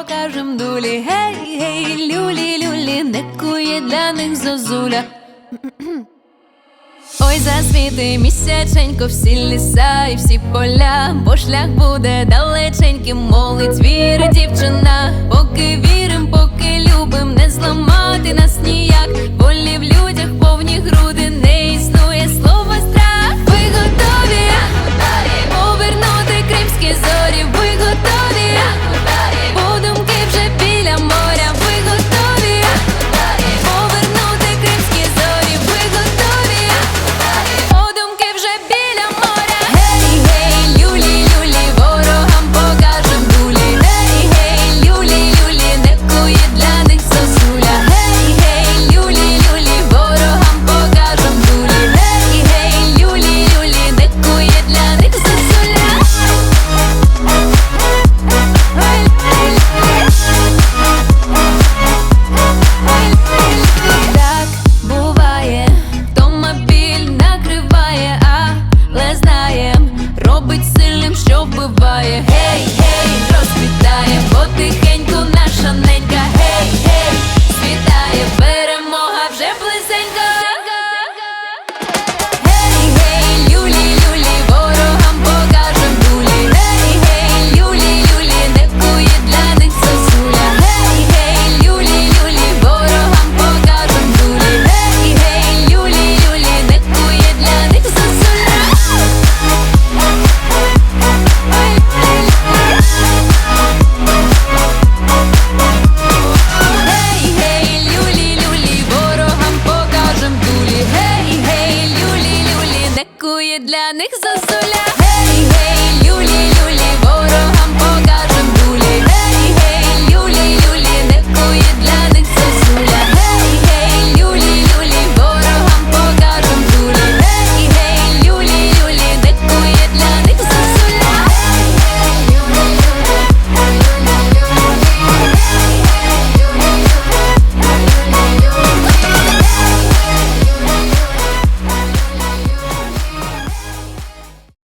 покажем дулі. Гей, гей, люлі, люлі, не кує для них зозуля. Ой, засвіти місяченько, всі ліса і всі поля, бо шлях буде далеченьким, молить віри дівчина, поки вірим, поки любим, не зламати нас ніяк, волів. робить сильним, що вбиває. Гей, гей, розповідає. для них засуля.